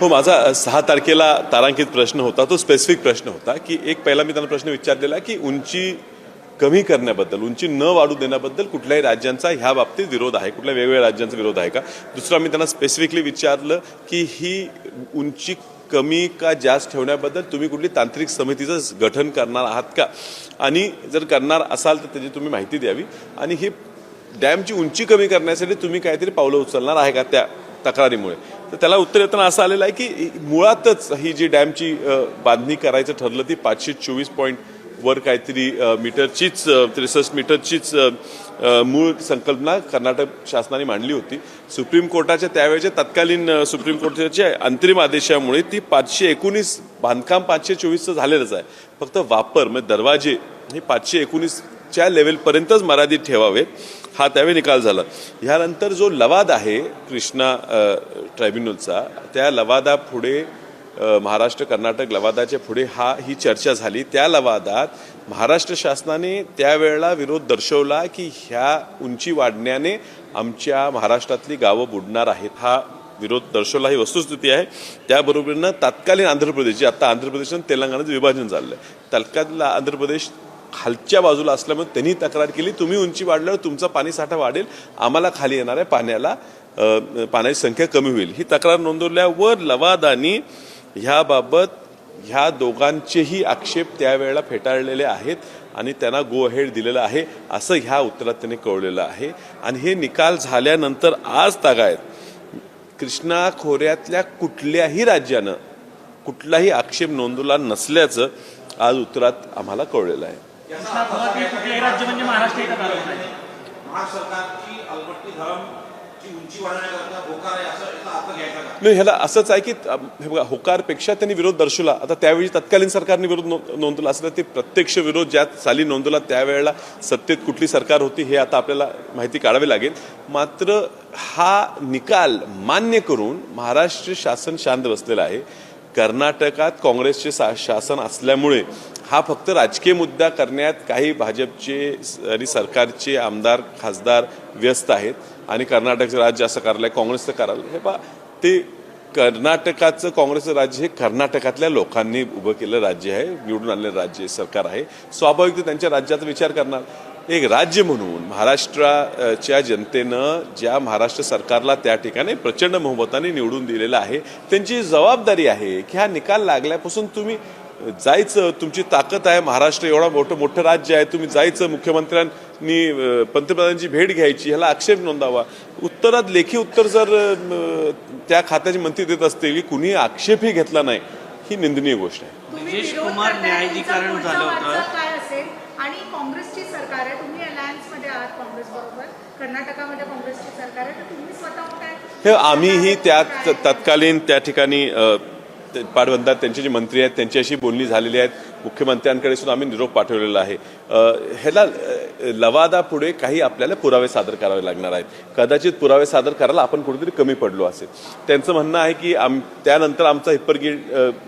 हो माझा सहा तारखेला तारांकित प्रश्न होता. तो स्पेसिफिक प्रश्न होता की एक पहिला मी त्यांना प्रश्न विचारलेला की उंची कमी करण्याबद्दल उंची न वाढू देण्याबद्दल कुठल्याही राज्यांचा ह्या बाबतीत विरोध आहे? कुठल्या वेगवेगळ्या राज्यांचा विरोध आहे का? दुसरा मी त्यांना स्पेसिफिकली विचारलं की ही उंची कमी का जास्त ठेवण्याबद्दल तुम्ही कुठली तांत्रिक समितीचं गठन करणार आहात का? आणि जर करणार असाल तर त्याची तुम्ही माहिती द्यावी. आणि ही डॅमची उंची कमी करण्यासाठी तुम्ही काहीतरी पावलं उचलणार आहे का त्या तक्रारीमुळे. तर त्याला उत्तर येताना असं आलेलं आहे की मुळातच ही जी डॅमची बांधणी करायचं ठरलं ती पाचशे चोवीस पॉईंट वर काहीतरी मीटरचीच त्रेसष्ट मीटरचीच मूळ संकल्पना कर्नाटक शासनाने मांडली होती. सुप्रीम कोर्टाच्या त्यावेळेच्या तत्कालीन सुप्रीम कोर्टाच्या अंतरिम आदेशामुळे ती पाचशे एकोणीस बांधकाम पाचशे चोवीसचं झालेलंच आहे. फक्त वापर म्हणजे दरवाजे हे पाचशे एकोणीसच्या लेवलपर्यंतच मर्यादित ठेवावे. हा त्यावेळी निकाल झाला. ह्यानंतर जो लवाद आहे कृष्णा ट्रायब्युनलचा त्या लवादा पुढे महाराष्ट्र कर्नाटक लवादाच्या पुढे हा ही चर्चा झाली. त्या लवादात महाराष्ट्र शासनाने त्यावेळेला विरोध दर्शवला की ह्या उंची वाढण्याने आमच्या महाराष्ट्रातली गावं बुडणार आहेत. हा विरोध दर्शवला ही वस्तुस्थिती आहे. त्याबरोबरीनं तत्कालीन आंध्र प्रदेश जे आता आंध्र प्रदेश आणि तेलंगणाचं विभाजन झालं आहे. तत्कालीन आंध्र प्रदेश खालच्या बाजूला असल्यामुळे त्यांनी तक्रार केली. तुम्ही उंची वाढल्यावर तुमचा पाणी साठा वाढेल. आम्हाला खाली येणाऱ्या पाण्याला. पाण्याची संख्या कमी होईल. ही तक्रार नोंदवल्यावर लवादानी ह्याबाबत ह्या दोघांचेही आक्षेप त्यावेळेला फेटाळलेले आहेत आणि त्यांना गो अहेड दिलेलं आहे असं ह्या उत्तरात त्यांनी कळवलेलं आहे. आणि हे निकाल झाल्यानंतर आज तागायत कृष्णा खोऱ्यातल्या कुठल्याही राज्यानं कुठलाही आक्षेप नोंदवला नसल्याचं आज उत्तरात आम्हाला कळलेलं आहे. कुठलेही राज्य म्हणजे महाराष्ट्र महाराष्ट्र सरकारची घ्यायचा का? नाही ह्याला असंच आहे की हे बघा होकारपेक्षा त्यांनी विरोध दर्शवला. आता त्यावेळी तत्कालीन सरकारने विरोध नोंदवला असं ते प्रत्यक्ष विरोध ज्या साली नोंदवला त्यावेळेला सत्तेत कुठली सरकार होती हे आता आपल्याला माहिती काढावी लागेल. मात्र हा निकाल मान्य करून महाराष्ट्र शासन शांत बसलेलं आहे. कर्नाटकात काँग्रेसचे सा शासन असल्यामुळे हा फक्त राजकीय मुद्दा करण्यात काही भाजपचे आणि सरकारचे आमदार खासदार व्यस्त आहेत. आणि कर्नाटकचं राज्य असं कार्यालय काँग्रेसचं कार्यालय हे पा ते कर्नाटकाचं काँग्रेसचं राज्य हे कर्नाटकातल्या लोकांनी उभं केलेलं राज्य आहे निवडून आणलेलं राज्य सरकार आहे. स्वाभाविक ते त्यांच्या राज्याचा विचार करणार. एक राज्य म्हणून महाराष्ट्राच्या जनतेनं ज्या महाराष्ट्र सरकारला त्या ठिकाणी प्रचंड बहुमताने निवडून दिलेलं आहे त्यांची जबाबदारी आहे की हा निकाल लागल्यापासून तुम्ही जायचं तुमची ताकद आहे महाराष्ट्र एवढा मोठं मोठं राज्य आहे तुम्ही जायचं मुख्यमंत्र्यांनी पंतप्रधानांची भेट घ्यायची ह्याला आक्षेप नोंदावा. उत्तरात लेखी उत्तर जर त्या खात्याचे मंत्री देत असते की कुणी आक्षेपही घेतला नाही ही निंदनीय गोष्ट आहे. कुमार न्यायाधिकरण झालं होतं. वाटचाल काय असेल? आणि काँग्रेसची सरकार आहे तुम्ही अलायन्समध्ये आहात काँग्रेस बरोबर कर्नाटकामध्ये काँग्रेसची सरकार आहे तर तुम्ही काय हे आम्हीही त्या तत्कालीन त्या ठिकाणी पाटबंधात त्यांचे जे मंत्री आहेत त्यांच्याशी बोलणी झालेली आहेत. मुख्यमंत्र्यांकडे सुद्धा आम्ही निरोप पाठवलेला आहे. ह्याला लवादा पुढे काही आपल्याला पुरावे सादर करावे लागणार आहेत. कदाचित पुरावे सादर करायला आपण कुठेतरी कमी पडलो असेल. त्यांचं म्हणणं आहे की आम त्यानंतर आमचा हिप्परगी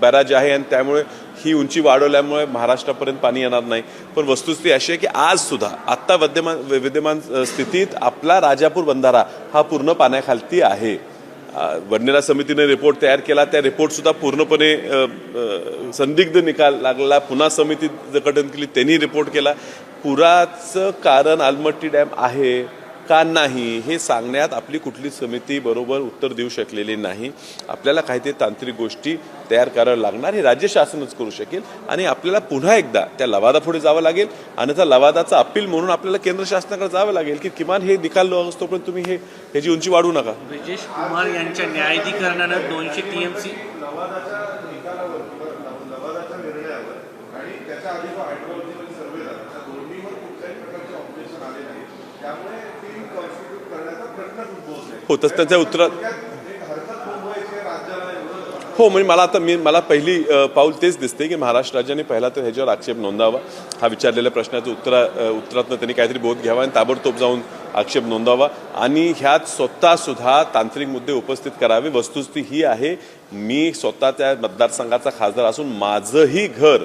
बॅराज आहे आणि त्यामुळे ही उंची वाढवल्यामुळे महाराष्ट्रापर्यंत पाणी येणार नाही. पण वस्तुस्थिती अशी आहे की आज सुद्धा आत्ता विद्यमान विद्यमान स्थितीत आपला राजापूर बंधारा हा पूर्ण पाण्याखालती आहे. वडनेरा समितीने रिपोर्ट तयार केला. त्या रिपोर्टसुद्धा पूर्णपणे संदिग्ध निकाल लागला. पुन्हा समिती गठन केली त्यांनी रिपोर्ट केला. पुराचं कारण आलमट्टी डॅम आहे. का नाही हे सांगण्यात आपली कुठली समिती बरोबर उत्तर देऊ शकलेली नाही. आपल्याला काहीतरी तांत्रिक गोष्टी तयार कराव्या लागणार हे राज्य शासनच करू शकेल आणि आपल्याला पुन्हा एकदा त्या लवादा पुढे जावं लागेल. आणि त्या लवादाचा अपील म्हणून आपल्याला केंद्र शासनाकडे जावं लागेल की किमान हे निकाल असतोपर्यंत तुम्ही हे ह्याची उंची वाढवू नका. ब्रिजेश कुमार यांच्या न्यायाधिकरणानं दोनशे टीएमसी लवादाच्या निकालावर लव- लवादाच्या निर्णयावर आणि त्याच्या आधी जो हायड्रोलॉजिकल सर्वे झाला. त्या दोन्हीवर कुठल्याही प्रकारचे ऑब्जेक्शन आले नाही हो तसं त्यांच्या उत्तरात हो म्हणजे मला आता मी मला पहिली पाऊल तेच दिसते की महाराष्ट्र राज्याने पहिला तर ह्याच्यावर आक्षेप नोंदवावा हा विचारलेल्या प्रश्नाचं उत्तरा उत्तरातनं त्यांनी काहीतरी बोध घ्यावा आणि ताबडतोब जाऊन आक्षेप नोंदवावा आणि ह्यात स्वतः सुद्धा तांत्रिक मुद्दे उपस्थित करावे. वस्तुस्थिती ही आहे मी स्वतः त्या मतदारसंघाचा खासदार असून माझंही घर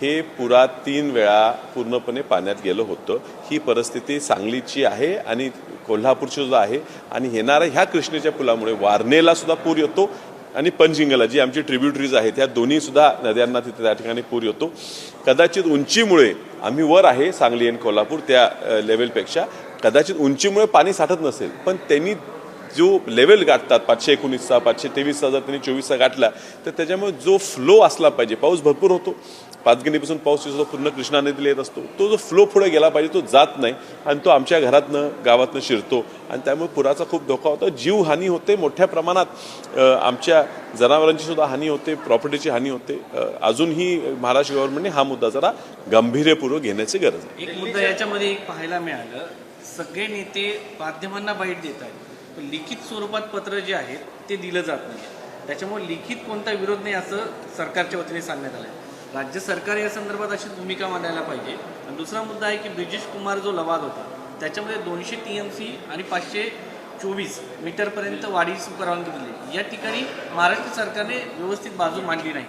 हे पुरात तीन वेळा पूर्णपणे पाण्यात गेलं होतं. ही परिस्थिती सांगलीची आहे आणि कोल्हापूरची सुद्धा आहे. आणि येणाऱ्या ह्या कृष्णेच्या पुलामुळे वारणेला सुद्धा पूर येतो आणि पनजिंगला जी आमची ट्रिब्युटरीज आहेत ह्या दोन्ही सुद्धा नद्यांना तिथे त्या ठिकाणी पूर येतो. कदाचित उंचीमुळे आम्ही वर आहे सांगली आणि कोल्हापूर त्या लेवलपेक्षा कदाचित उंचीमुळे पाणी साठत नसेल पण त्यांनी जो लेवल गाठतात पाचशे एकोणीसचा पाचशे तेवीसचा जर त्यांनी चोवीसचा गाठला तर त्याच्यामुळे जो फ्लो असला पाहिजे पाऊस भरपूर होतो. पाचगिणीपासून पाऊस सुद्धा पूर्ण कृष्णा नदीला येत असतो. तो जो फ्लो पुढे गेला पाहिजे तो जात नाही आणि तो आमच्या घरातनं गावातनं शिरतो. आणि त्यामुळे पुराचा खूप धोका होता. जीवहानी होते मोठ्या प्रमाणात. आमच्या जनावरांची सुद्धा हानी होते प्रॉपर्टीची हानी होते. अजूनही महाराष्ट्र गव्हर्नमेंटने हा मुद्दा जरा गांभीर्यपूर्वक घेण्याची गरज आहे. एक मुद्दा याच्यामध्ये एक पाहायला मिळालं. सगळे नेते माध्यमांना बाईट देत आहेत. लिखित स्वरूपात पत्र जे आहेत ते दिलं जात नाही त्याच्यामुळे लिखित कोणता विरोध नाही असं सरकारच्या वतीने सांगण्यात आलं आहे राज्य सरकार या संदर्भात अशी भूमिका मांडायला पाहिजे. आणि दुसरा मुद्दा आहे की ब्रिजेश कुमार जो लवाद होता त्याच्यामध्ये दोनशे टी एम सी आणि पाचशे चोवीस मीटरपर्यंत वाढीस परवानगी दिली. या ठिकाणी महाराष्ट्र सरकारने व्यवस्थित बाजू मांडली नाही.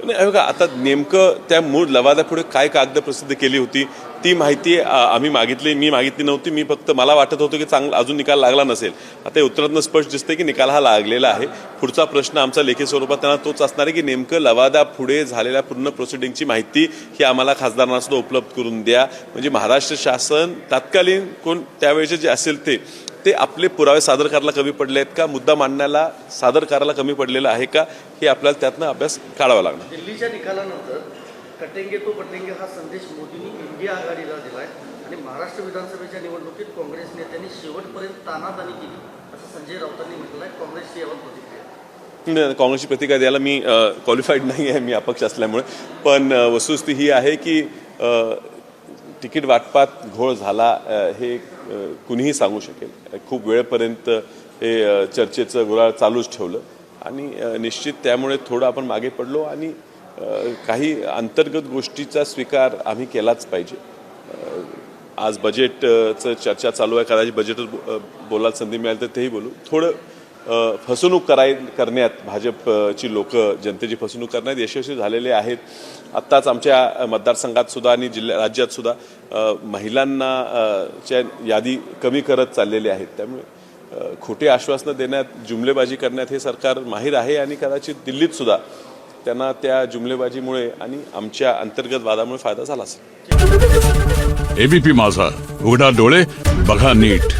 नाही बघा आता नेमकं त्या मूळ लवादापुढे काय कागद प्रसिद्ध केली होती ती माहिती आम्ही मागितली मी मागितली नव्हती मी फक्त मला वाटत होतं की चांगला अजून निकाल लागला नसेल. आता उत्तरातनं स्पष्ट दिसतंय की निकाल हा लागलेला आहे. पुढचा प्रश्न आमचा लेखी स्वरूपात त्यांना तोच असणार आहे की नेमकं लवादा पुढे झालेल्या पूर्ण प्रोसिडिंगची माहिती ही आम्हाला खासदारांना सुद्धा उपलब्ध करून द्या. म्हणजे महाराष्ट्र शासन तात्कालीन कोण त्यावेळेचे जे असेल ते ते आपले पुरावे सादर करायला कमी पडले आहेत का? मुद्दा मांडण्याला सादर करायला कमी पडलेला आहे का? हे आपल्याला त्यातनं अभ्यास काढावा लागणार. दिल्लीच्या निकालानंतर कटेंगे तो पटेंगे हा संदेश मोदींनी इंडिया आघाडीला दिलाय आणि महाराष्ट्र विधानसभेच्या निवडणुकीत काँग्रेस नेत्यांनी शेवटपर्यंत तानातानी केली असं संजय राऊतांनी म्हटलं आहे काँग्रेसची यावर प्रतिक्रिया. नाही, काँग्रेसची प्रतिक्रिया द्यायला मी क्वालिफाईड नाही आहे मी अपक्ष असल्यामुळे. पण वस्तुस्थिती ही आहे की तिकीट वाटपात घोळ झाला हे कुणीही सांगू शकेल. खूप वेळेपर्यंत हे चर्चेचं गुराळ चालूच ठेवलं आणि निश्चित त्यामुळे थोडं आपण मागे पडलो आणि काही अंतर्गत गोष्टीचा स्वीकार आम्ही केलाच पाहिजे. आज बजेटचं चर्चा चालू आहे. कदाचित बजेटवर बोलायला संधी मिळाली तर तेही बोलू. थोडं फसवणूक कराय करण्यात भाजपची लोक जनतेची फसवणूक करण्यात यशस्वी झालेले आहेत. आत्ताच आमच्या मतदारसंघात सुद्धा आणि जिल्ह्या राज्यात सुद्धा महिलांना च्या यादी कमी करत चाललेले आहेत. त्यामुळे खोटे आश्वासनं देण्यात जुमलेबाजी करण्यात हे सरकार माहीर आहे आणि कदाचित दिल्लीत सुद्धा त्यांना त्या जुमलेबाजीमुळे आणि आमच्या अंतर्गत वादामुळे फायदा झाला असेल. एबीपी माझा. उघडा डोळे बघा नीट.